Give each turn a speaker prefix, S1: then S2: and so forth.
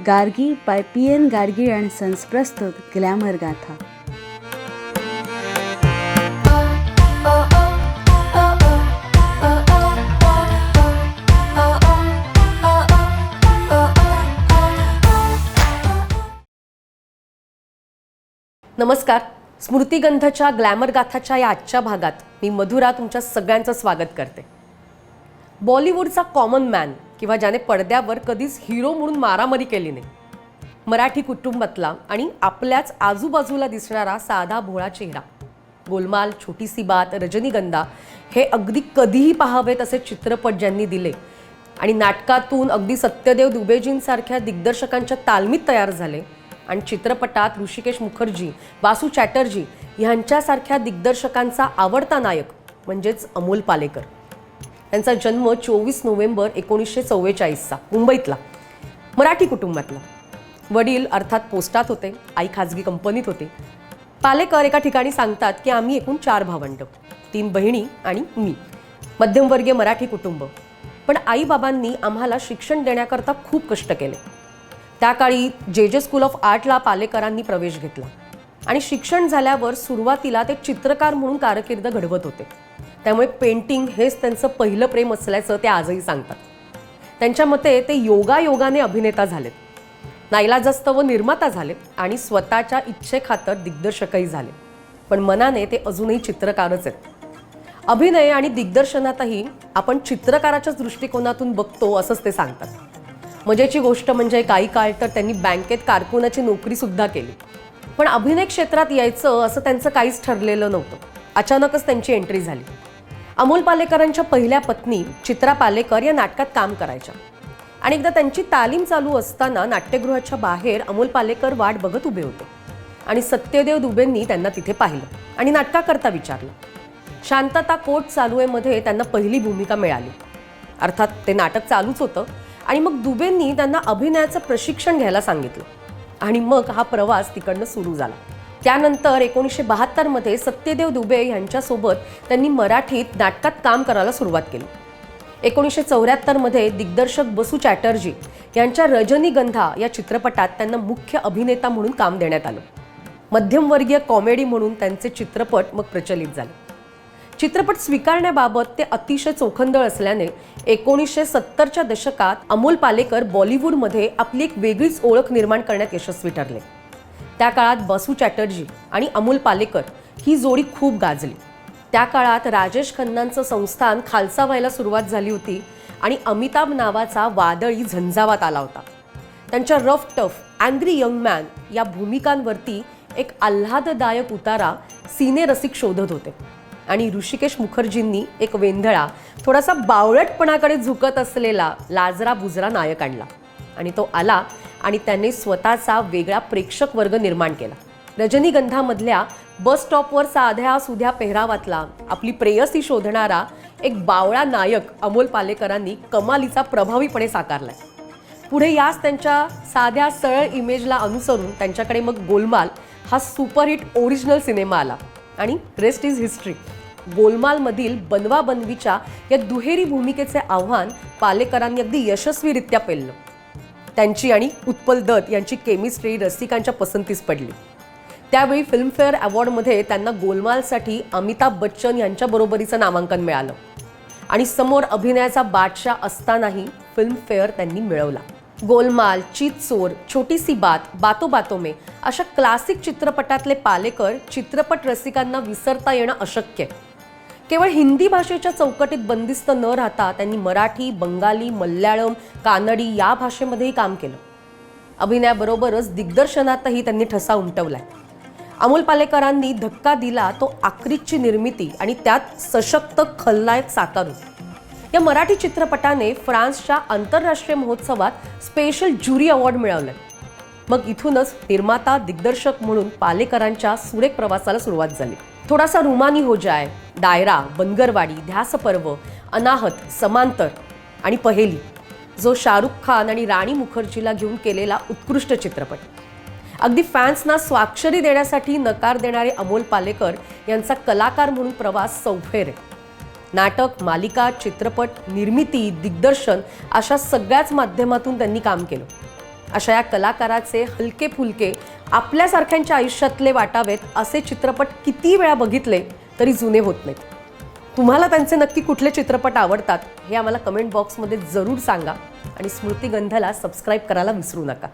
S1: Gargi by P N Gargi and sons प्रस्तुत glamour गाथा.
S2: नमस्कार. स्मृतिगंधच्या ग्लॅमर गाथाच्या या आजच्या भागात मी मधुरा तुमच्या सगळ्यांचं स्वागत करते. बॉलिवूडचा कॉमन मॅन किंवा ज्याने पडद्यावर कधीच हिरो म्हणून मारामारी केली नाही. मराठी कुटुंबातला आणि आपल्याच आजूबाजूला दिसणारा साधा भोळा चेहरा. गोलमाल छोटीसी बात रजनीगंधा हे अगदी कधीही पाहावेत असे चित्रपट ज्यांनी दिले. आणि नाटकातून अगदी सत्यदेव दुबेजींसारख्या दिग्दर्शकांच्या तालमीत तयार झाले. आणि चित्रपटात ऋषिकेश मुखर्जी वासू चॅटर्जी ह्यांच्यासारख्या दिग्दर्शकांचा आवडता नायक म्हणजेच अमोल पालेकर. त्यांचा जन्म चोवीस नोव्हेंबर एकोणीसशे चव्वेचाळीसचा मुंबईतला. मराठी कुटुंबातला. वडील अर्थात पोस्टात होते आई खाजगी कंपनीत होते. पालेकर एका ठिकाणी सांगतात की आम्ही एकूण चार भावंड तीन बहिणी आणि मी. मध्यमवर्गीय मराठी कुटुंब. पण आईबाबांनी आम्हाला शिक्षण देण्याकरता खूप कष्ट केले. त्या काळी जे जे स्कूल ऑफ आर्टला पालेकरांनी प्रवेश घेतला. आणि शिक्षण झाल्यावर सुरुवातीला ते चित्रकार म्हणून कारकीर्द घडवत होते. त्यामुळे पेंटिंग हेच त्यांचं पहिलं प्रेम असल्याचं ते आजही सांगतात. त्यांच्या मते ते योगा योगाने अभिनेता झालेत. नाईलाजास्त व निर्माता झालेत आणि स्वतःच्या इच्छेखातर दिग्दर्शकही झाले. पण मनाने ते अजूनही चित्रकारच आहेत. अभिनय आणि दिग्दर्शनातही आपण चित्रकाराच्याच दृष्टिकोनातून बघतो असंच ते सांगतात. मजेची गोष्ट म्हणजे काही काळ तर त्यांनी बँकेत कारकुनाची नोकरी सुद्धा केली. पण अभिनय क्षेत्रात यायचं असं त्यांचं काहीच ठरलेलं नव्हतं. अचानकच त्यांची एंट्री झाली. अमोल पालेकरांच्या पहिल्या पत्नी चित्रा पालेकर या नाटकात काम करायच्या. आणि एकदा त्यांची तालीम चालू असताना नाट्यगृहाच्या बाहेर अमोल पालेकर वाट बघत उभे होते. आणि सत्यदेव दुबेंनी त्यांना तिथे पाहिलं आणि नाटकाकरता विचारलं. शांतता कोट चालू आहे मध्ये त्यांना पहिली भूमिका मिळाली. अर्थात ते नाटक चालूच होतं आणि मग दुबेंनी त्यांना अभिनयाचं प्रशिक्षण घ्यायला सांगितलं. आणि मग हा प्रवास तिकडनं सुरू झाला. त्यानंतर एकोणीसशे बहात्तरमध्ये सत्यदेव दुबे यांच्यासोबत त्यांनी मराठीत नाटकात काम करायला सुरुवात केली. एकोणीसशे चौऱ्याहत्तरमध्ये दिग्दर्शक बसू चॅटर्जी यांच्या रजनीगंधा या चित्रपटात त्यांना मुख्य अभिनेता म्हणून काम देण्यात आलं. मध्यमवर्गीय कॉमेडी म्हणून त्यांचे चित्रपट मग प्रचलित झाले. चित्रपट स्वीकारण्याबाबत ते अतिशय चोखंदळ असल्याने एकोणीसशे सत्तरच्या दशकात अमोल पालेकर बॉलिवूडमध्ये आपली एक वेगळीच ओळख निर्माण करण्यात यशस्वी ठरले. त्या काळात बसू चॅटर्जी आणि अमोल पालेकर ही जोडी खूप गाजली. त्या काळात राजेश खन्नांचं संस्थान खालसा व्हायला सुरुवात झाली होती आणि अमिताभ नावाचा वादळी झंझावात आला होता. त्यांच्या rough tough angry young man या भूमिकांवरती एक आल्हाददायक उतारा सिने रसिक शोधत होते. आणि ऋषिकेश मुखर्जींनी एक वेंधळा थोडासा बावळटपणाकडे झुकत असलेला लाजरा बुजरा नायक आणला. आणि तो आला आणि त्याने स्वतःचा वेगळा प्रेक्षक वर्ग निर्माण केला. रजनीगंधामधल्या बस स्टॉपवर साध्या सुध्या पेहरावातला आपली प्रेयसी शोधणारा एक बावळा नायक अमोल पालेकरांनी कमालीचा प्रभावीपणे साकारलाय. पुढे याच त्यांच्या साध्या सरळ इमेजला अनुसरून त्यांच्याकडे मग गोलमाल हा सुपरहिट ओरिजिनल सिनेमा आला. आणि रेस्ट इज हिस्ट्री गोलमालमधील बनवा बनवीच्या या दुहेरी भूमिकेचे आव्हान पालेकरांनी अगदी यशस्वीरित्या पेललं. त्यांची आणि उत्पल दत्त यांची केमिस्ट्री रसिकांच्या पसंतीस पडली. त्यावेळी फिल्मफेअर अवॉर्डमध्ये त्यांना गोलमालसाठी अमिताभ बच्चन यांच्या बरोबरीचं नामांकन मिळालं. आणि समोर अभिनयाचा बादशाह असतानाही फिल्मफेअर त्यांनी मिळवला. गोलमाल चीत चोर छोटीसी बात बातो बातो में अशा क्लासिक चित्रपटातले पालेकर चित्रपट रसिकांना विसरता येणं अशक्य. आहे केवळ हिंदी भाषेच्या चौकटीत बंदिस्त न राहता त्यांनी मराठी बंगाली मल्याळम कानडी या भाषेमध्येही काम केलं. अभिनयाबरोबरच दिग्दर्शनातही त्यांनी ठसा उमटवलाय. अमोल पालेकरांनी धक्का दिला तो आक्रीतची निर्मिती आणि त्यात सशक्त खलनायक साकारून या मराठी चित्रपटाने फ्रान्सच्या आंतरराष्ट्रीय महोत्सवात स्पेशल ज्युरी अवॉर्ड मिळवलाय. मग इथूनच निर्माता दिग्दर्शक म्हणून पालेकरांच्या सुरेख प्रवासाला सुरुवात झाली. थोडासा रुमानी हो जाय डायरा बनगरवाडी ध्यासपर्व अनाहत समांतर आणि पहेली जो शाहरुख खान आणि राणी मुखर्जीला घेऊन केलेला उत्कृष्ट चित्रपट. अगदी फॅन्सना स्वाक्षरी देण्यासाठी नकार देणारे अमोल पालेकर यांचा कलाकार म्हणून प्रवास सौफेर आहे नाटक मालिका चित्रपट निर्मिती दिग्दर्शन अशा सगळ्याच माध्यमातून त्यांनी काम केलं. अशा या कलाकाराचे हलके फुलके आपल्यासारख्यांच्या आयुष्यातले वाटावेत असे चित्रपट किती वेळा बघितले तरी जुने होत नाहीत. तुम्हाला त्यांचे नक्की कुठले चित्रपट आवडतात हे आम्हाला कमेंट बॉक्समध्ये जरूर सांगा आणि स्मृतिगंधला सबस्क्राईब करायला विसरू नका.